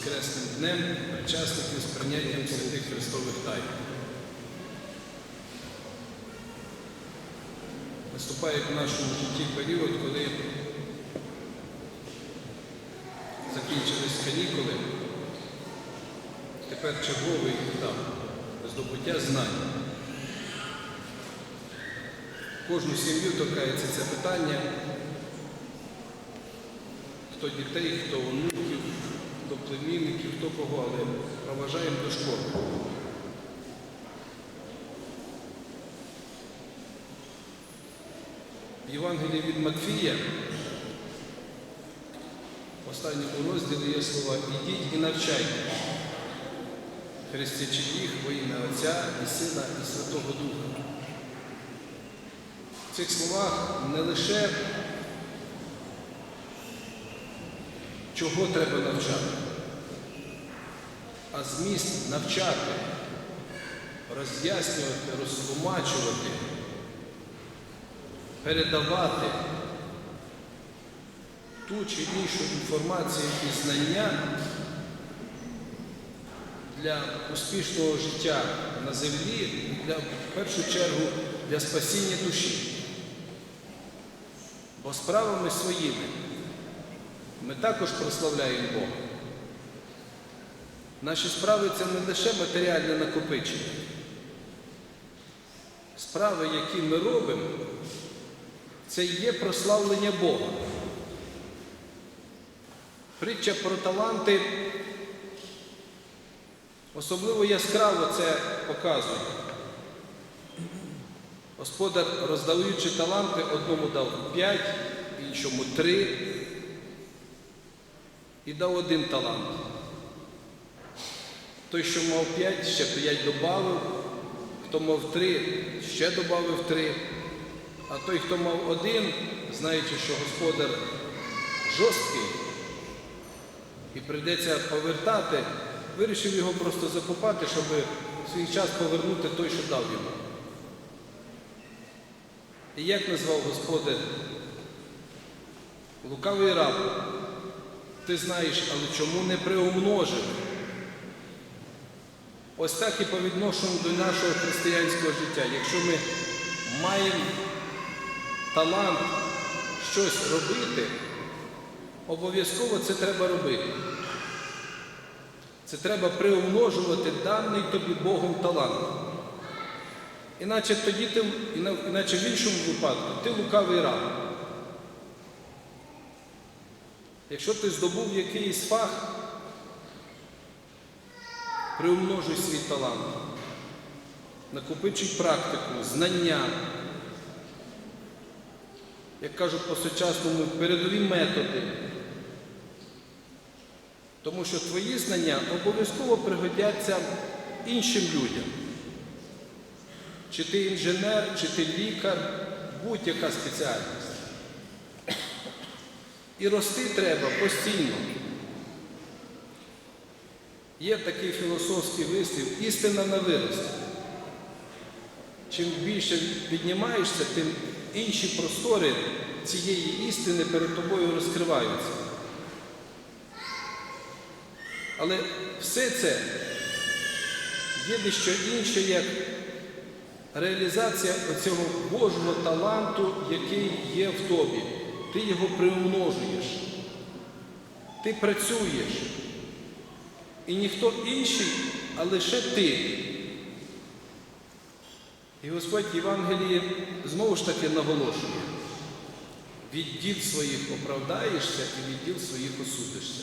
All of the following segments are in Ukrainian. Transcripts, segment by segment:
Воскресним днем, причасників з прийняттям святих Христових тайн. Наступає в нашому житті період, коли закінчились канікули. Тепер черговий етап здобуття знань. Кожну сім'ю торкається це питання. Хто дітей, хто онуків, племінників, хто кого, але проважаємо до школи. Євангелії від Матфія в останньому розділі є слова «Ідіть і навчайте, хрестячи їх во ім'я Отця і Сина і Святого Духа». В цих словах не лише чого треба навчати, а зміст навчати, роз'яснювати, розтлумачувати, передавати ту чи іншу інформацію і знання для успішного життя на землі, для, в першу чергу для спасіння душі. Бо справами своїми ми також прославляємо Бога. Наші справи це не лише матеріальне накопичення. Справи, які ми робимо, це є прославлення Бога. Притча про таланти особливо яскраво це показує. Господар, роздаючи таланти, одному дав п'ять, іншому три і дав один талант. Той, що мав п'ять, ще п'ять додав, хто мав три, ще додав три. А той, хто мав один, знаючи, що господар жорсткий і прийдеться повертати, вирішив його просто закопати, щоб в свій час повернути той, що дав йому. І як назвав Господар? Лукавий раб. Ти знаєш, але чому не приумножив? Ось так і по відношенню до нашого християнського життя. Якщо ми маємо талант щось робити, обов'язково це треба робити. Це треба приумножувати даний тобі Богом талант. Іначе тоді ти, іначе в іншому випадку ти лукавий раб. Якщо ти здобув якийсь фах, приумножуй свій талант, накопичуй практику, знання, як кажуть по-сучасному, передові методи. Тому що твої знання обов'язково пригодяться іншим людям. Чи ти інженер, чи ти лікар, будь-яка спеціальність. І рости треба постійно. Є такий філософський вислів істина на вирості. Чим більше піднімаєшся, тим інші простори цієї істини перед тобою розкриваються. Але все це є дещо інше, як реалізація оцього Божого таланту, який є в тобі. Ти його приумножуєш, ти працюєш. І ніхто інший, а лише ти. І Господь в Євангелії знову ж таки наголошує, від діл своїх оправдаєшся і від діл своїх осудишся.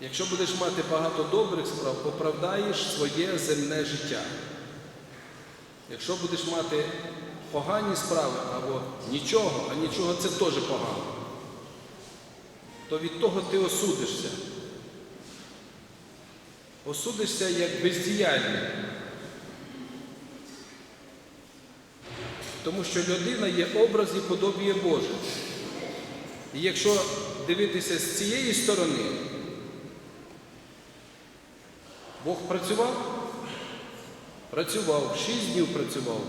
Якщо будеш мати багато добрих справ, оправдаєш своє земне життя. Якщо будеш мати погані справи або нічого, а нічого це теж погано, то від того ти осудишся. Осудишся як бездіяльний. Тому що людина є образ і подобіє Боже. І якщо дивитися з цієї сторони, Бог працював? Працював, шість днів працював.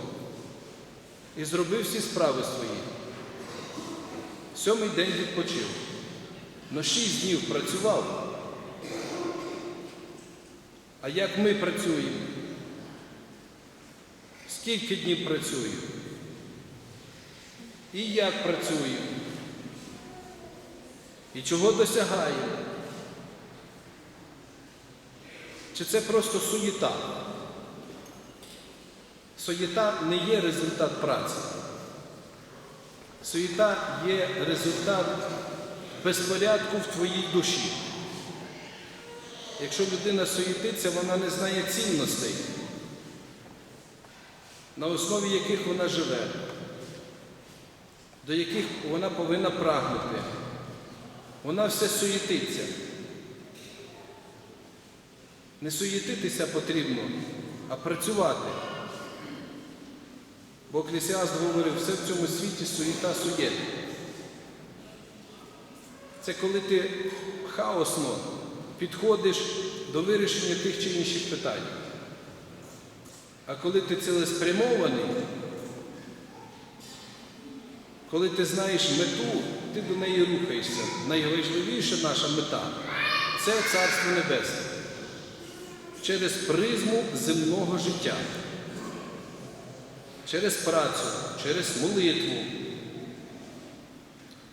і зробив всі справи свої. Сьомий день відпочив. Но шість днів працював. А як ми працюємо? Скільки днів працюємо? І як працюємо? І чого досягаємо? Чи це просто суєта? Суєта не є результат праці. Суєта є результат безпорядку в твоїй душі. Якщо людина суєтиться, вона не знає цінностей, на основі яких вона живе, до яких вона повинна прагнути. Вона все суєтиться. Не суєтитися потрібно, а працювати. Бо Еклесіаст говорив, все в цьому світі суєта суєт. Це коли ти хаосно підходиш до вирішення тих чи інших питань. А коли ти цілеспрямований, коли ти знаєш мету, ти до неї рухаєшся. Найважливіша наша мета це Царство Небесне через призму земного життя, через працю, через молитву,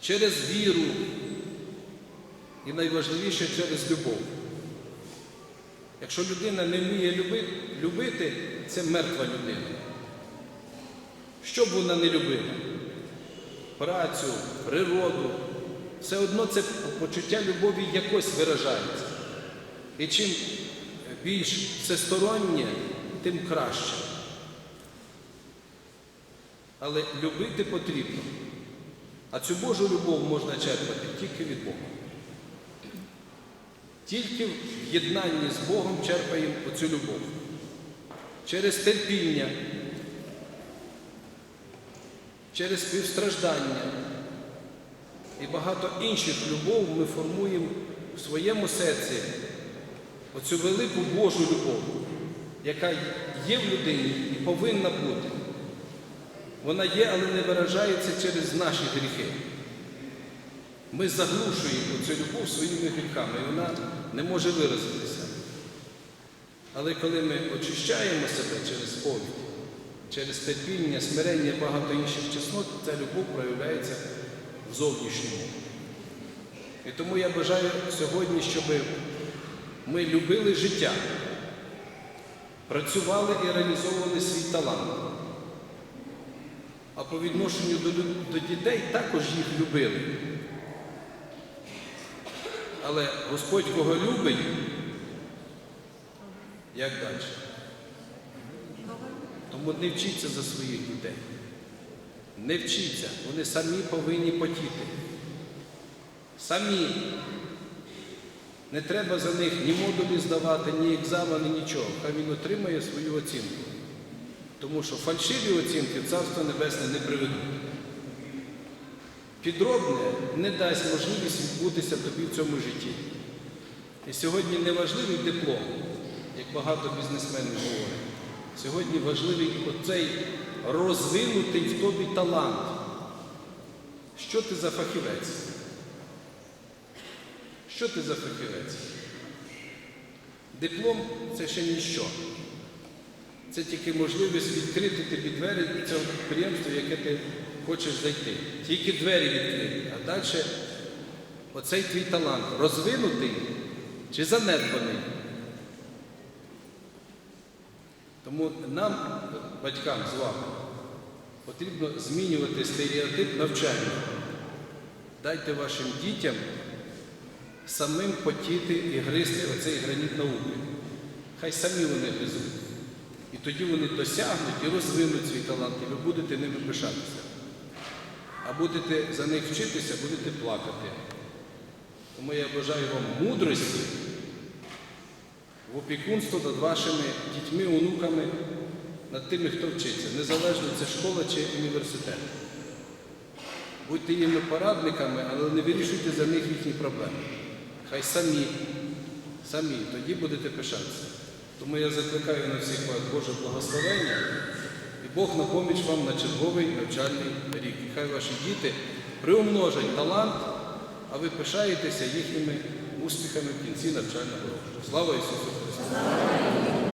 через віру і найважливіше через любов. Якщо людина не вміє любити, це мертва людина. Що б вона не любила? Працю, природу, все одно це почуття любові якось виражається. І чим більш всестороннє, тим краще. Але любити потрібно. А цю Божу любов можна черпати тільки від Бога. Тільки в єднанні з Богом черпаємо оцю любов. Через терпіння, через співстраждання і багато інших любов ми формуємо в своєму серці оцю велику Божу любов, яка є в людині і повинна бути. Вона є, але не виражається через наші гріхи. Ми заглушуємо цю любов своїми гріхами, і вона не може виразитися. Але коли ми очищаємо себе через повідь, через терпіння, смирення і багато інших чеснот, ця любов проявляється в зовнішньому. І тому я бажаю сьогодні, щоб ми любили життя, працювали і реалізовували свій талант. А по відношенню до, дітей також їх любили. Але Господь кого любить, як далі? Тому не вчіться за своїх дітей. Не вчіться, вони самі повинні потіти. Самі. Не треба за них ні модулі здавати, ні екзамени, нічого. Хай він отримає свою оцінку. Тому що фальшиві оцінки Царство Небесне не приведуть. Підробне не дасть можливість відбутися тобі в цьому житті. І сьогодні не важливий диплом, як багато бізнесменів говорять. Сьогодні важливий оцей розвинутий в тобі талант. Що ти за фахівець? Що ти за фахівець? Диплом це ще ніщо. Це тільки можливість відкрити тобі двері цього підприємства, яке ти хочеш зайти. Тільки двері відкрити. А далі оцей твій талант розвинутий чи занедбаний. Тому нам, батькам з вами, потрібно змінювати стереотип навчання. Дайте вашим дітям самим потіти і гризти оцей граніт науки. Хай самі вони гризуть. І тоді вони досягнуть і розвинуть свій талант, і ви будете ними пишатися. А будете за них вчитися, будете плакати. Тому я бажаю вам мудрості в опікунство над вашими дітьми, онуками, над тими, хто вчиться, незалежно це школа чи університет. Будьте їми порадниками, але не вирішуйте за них їхні проблеми. Хай самі, самі, тоді будете пишатися. Тому я закликаю на всіх вас Боже благословення І Бог на поміч вам на черговий навчальний рік. І хай ваші діти приумножать талант, а ви пишаєтеся їхніми успіхами в кінці навчального року. Слава Ісусу Христу!